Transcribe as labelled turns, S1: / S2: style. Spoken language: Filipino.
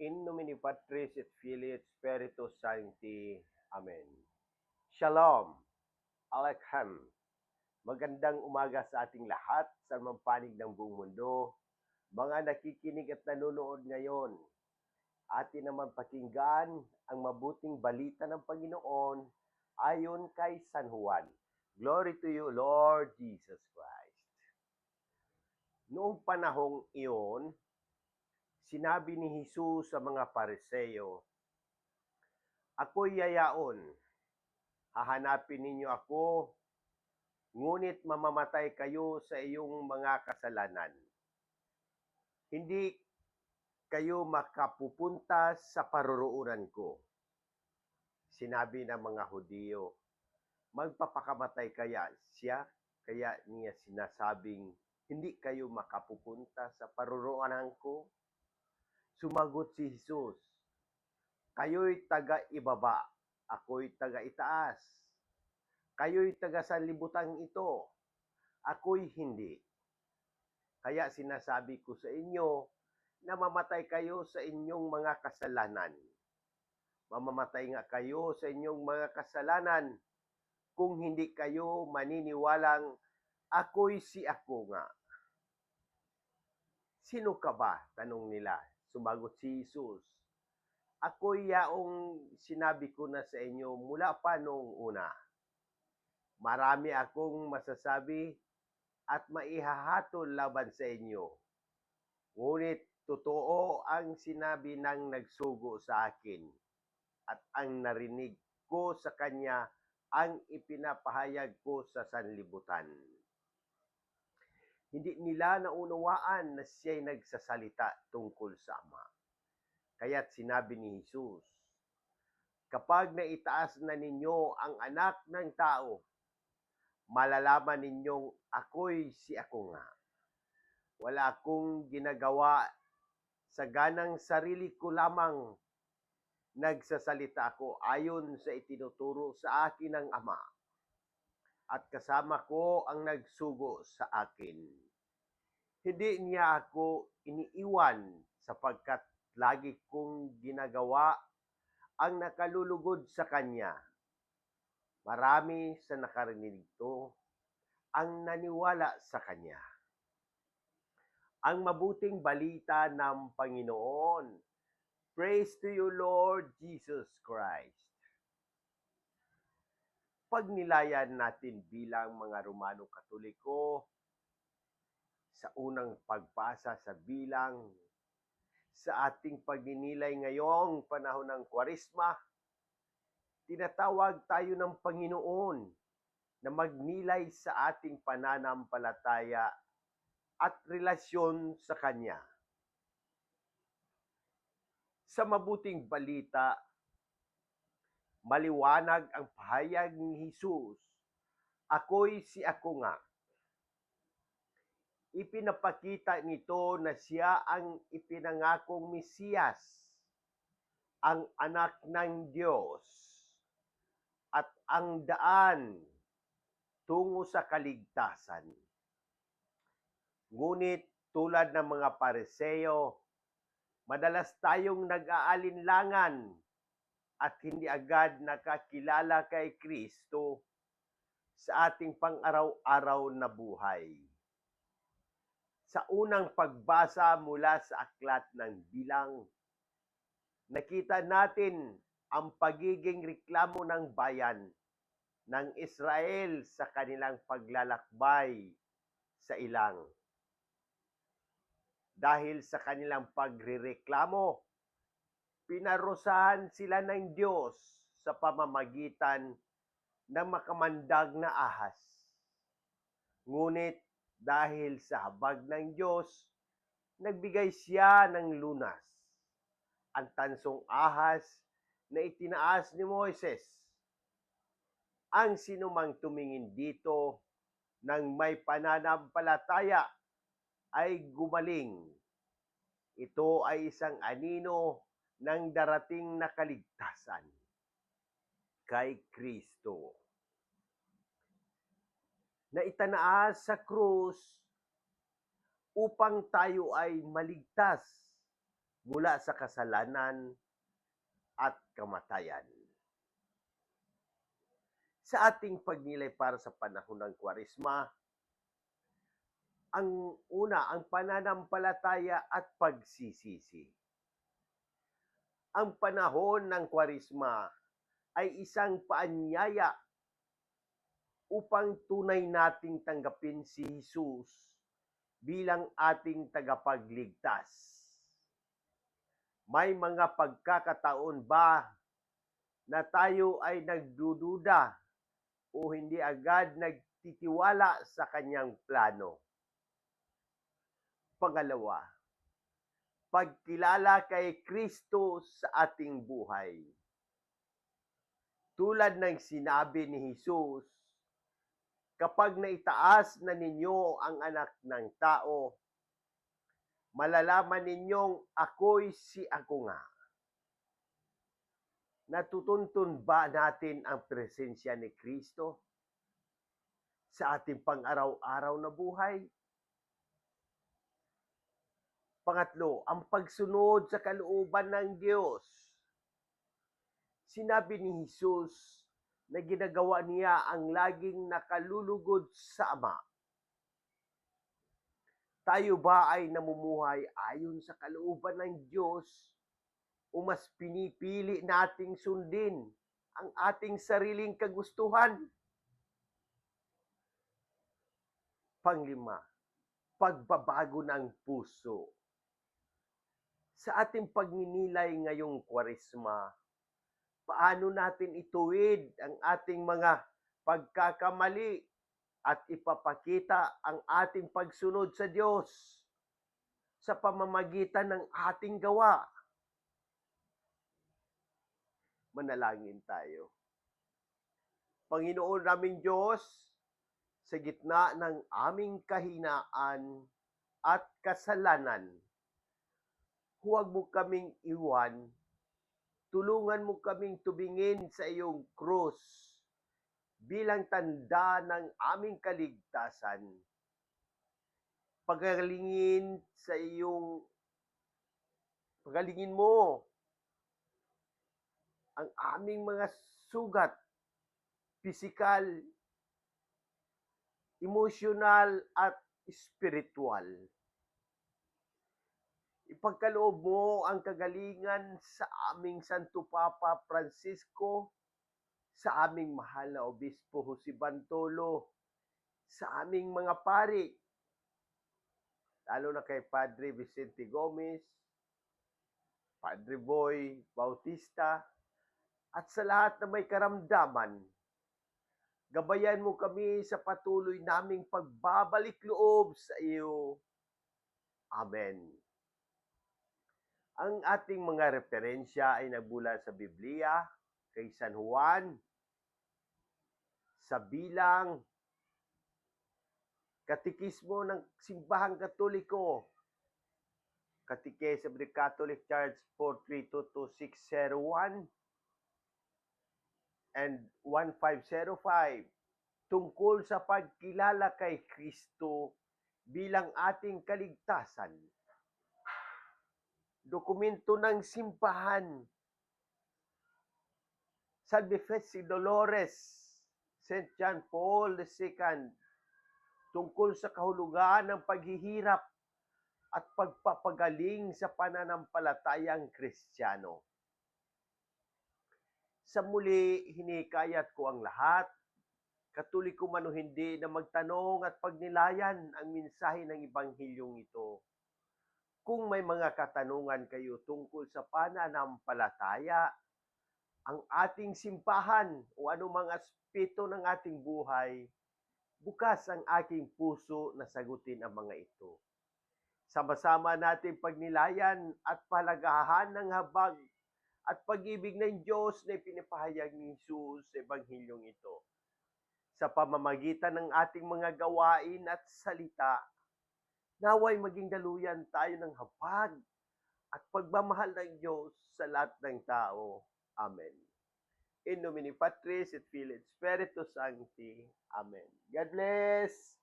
S1: In nomine Patris et Filii et Spiritus Sancti. Amen. Shalom. Aleichem. Magandang umaga sa ating lahat sa mga panig ng buong mundo. Mga nakikinig at nanonood ngayon, atin naman pakinggan ang mabuting balita ng Panginoon ayon kay San Juan. Glory to you, Lord Jesus Christ. Noong panahong iyon, sinabi ni Jesus sa mga pariseo, Ako'y yayaon, hahanapin ninyo ako, ngunit mamamatay kayo sa iyong mga kasalanan. Hindi kayo makapupunta sa paruroonan ko. Sinabi ng mga Hudiyo, magpapakamatay kaya siya, kaya niya sinasabing, hindi kayo makapupunta sa paruroonan ko? Sumagot si Jesus, kayo'y taga-ibaba, ako'y taga-itaas. Kayo'y taga sanlibutan ito, ako'y hindi. Kaya sinasabi ko sa inyo na mamatay kayo sa inyong mga kasalanan. Mamamatay nga kayo sa inyong mga kasalanan kung hindi kayo maniniwalang ako'y si ako nga. Sino ka ba? Tanong nila. Sumagot si Jesus. Ako'y yaong sinabi ko na sa inyo mula pa noong una. Marami akong masasabi at maihahatol laban sa inyo. Ngunit totoo ang sinabi ng nagsugo sa akin at ang narinig ko sa kanya ang ipinapahayag ko sa sanlibutan. Hindi nila naunawaan na siya'y nagsasalita tungkol sa Ama. Kaya't sinabi ni Jesus, Kapag naitaas na ninyo ang anak ng tao, malalaman ninyong ako'y si ako nga. Wala akong ginagawa sa ganang sarili ko lamang nagsasalita ako ayon sa itinuturo sa akin ng Ama. At kasama ko ang nagsugo sa akin. Hindi niya ako iniiwan sapagkat lagi kong ginagawa ang nakalulugod sa Kanya. Marami sa nakarinig ito ang naniwala sa Kanya. Ang mabuting balita ng Panginoon. Praise to you, Lord Jesus Christ. Pagnilayan natin bilang mga Romano Katoliko sa unang pagbasa sa bilang sa ating pagninilay ngayong panahon ng Kwaresma, tinatawag tayo ng Panginoon na magnilay sa ating pananampalataya at relasyon sa Kanya. Sa mabuting balita, maliwanag ang pahayag ni Jesus, Ako'y si ako nga. Ipinapakita nito na siya ang ipinangakong Mesiyas, ang anak ng Diyos, at ang daan tungo sa kaligtasan. Ngunit tulad ng mga pareseo, madalas tayong nag-aalinlangan at hindi agad nakakilala kay Kristo sa ating pang-araw-araw na buhay. Sa unang pagbasa mula sa aklat ng bilang, nakita natin ang pagiging reklamo ng bayan ng Israel sa kanilang paglalakbay sa ilang. Dahil sa kanilang pagrereklamo, pinarusahan sila ng Diyos sa pamamagitan ng makamandag na ahas. Ngunit dahil sa habag ng Diyos, nagbigay siya ng lunas. Ang tansong ahas na itinaas ni Moises. Ang sinumang tumingin dito ng may pananampalataya ay gumaling. Ito ay isang anino ng darating na kaligtasan kay Kristo. Na itanaas sa krus upang tayo ay maligtas mula sa kasalanan at kamatayan. Sa ating pagnilay para sa panahon ng Kwaresma, ang una, ang pananampalataya at pagsisisi. Ang panahon ng Kwaresma ay isang paanyaya upang tunay nating tanggapin si Jesus bilang ating tagapagligtas. May mga pagkakataon ba na tayo ay nagdududa o hindi agad nagtitiwala sa kanyang plano? Pangalawa, pagkilala kay Kristo sa ating buhay. Tulad ng sinabi ni Jesus, kapag naitaas na ninyo ang anak ng tao, malalaman ninyong ako'y si ako nga. Natutuntun ba natin ang presensya ni Kristo sa ating pang-araw-araw na buhay? Pangatlo, ang pagsunod sa kalooban ng Diyos. Sinabi ni Jesus na ginagawa niya ang laging nakalulugod sa Ama. Tayo ba ay namumuhay ayon sa kalooban ng Diyos o mas pinipili nating sundin ang ating sariling kagustuhan? Panglima, pagbabago ng puso. Sa ating pagninilay ngayong kwaresma, paano natin ituwid ang ating mga pagkakamali at ipapakita ang ating pagsunod sa Diyos sa pamamagitan ng ating gawa. Manalangin tayo. Panginoon naming Diyos, sa gitna ng aming kahinaan at kasalanan, huwag mo kaming iwan tulungan mo kaming tumingin sa iyong krus bilang tanda ng aming kaligtasan. Pagalingin sa iyong pagalingin mo ang aming mga sugat, pisikal, emosyonal at spiritual. Ipagkaloob mo ang kagalingan sa aming Santo Papa Francisco, sa aming mahal na Obispo Jose Bantolo, sa aming mga pari, lalo na kay Padre Vicente Gomez, Padre Boy Bautista, at sa lahat na may karamdaman, gabayan mo kami sa patuloy naming pagbabalik loob sa iyo. Amen. Ang ating mga referensya ay nagbula sa Biblia, kay San Juan, sa bilang, katikismo ng Simbahang Katoliko, Catechism of the Catholic Church 4322-601 and 1505 tungkol sa pagkilala kay Kristo bilang ating kaligtasan dokumento ng simbahan. Salve si Dolores, St. John Paul II, tungkol sa kahulugan ng paghihirap at pagpapagaling sa pananampalatayang kristyano. Sa muli, hinikayat ko ang lahat, katoliko man o hindi, na magtanong at pagnilayan ang mensahe ng Ebanghilyong ito kung may mga katanungan kayo tungkol sa pananampalataya, ang ating simbahan o anumang aspeto ng ating buhay, bukas ang aking puso na sagutin ang mga ito. Sama-sama natin pagnilayan at palagahan ng habag at pag-ibig ng Diyos na ipinapahayag ni Jesus sa Ebanghilyong ito. Sa pamamagitan ng ating mga gawain at salita, Naway maging daluyan tayo ng hapag at pagmamahal ng Diyos sa lahat ng tao. Amen. In nomine Patris et Filii et Spiritus Sancti. Amen. God bless!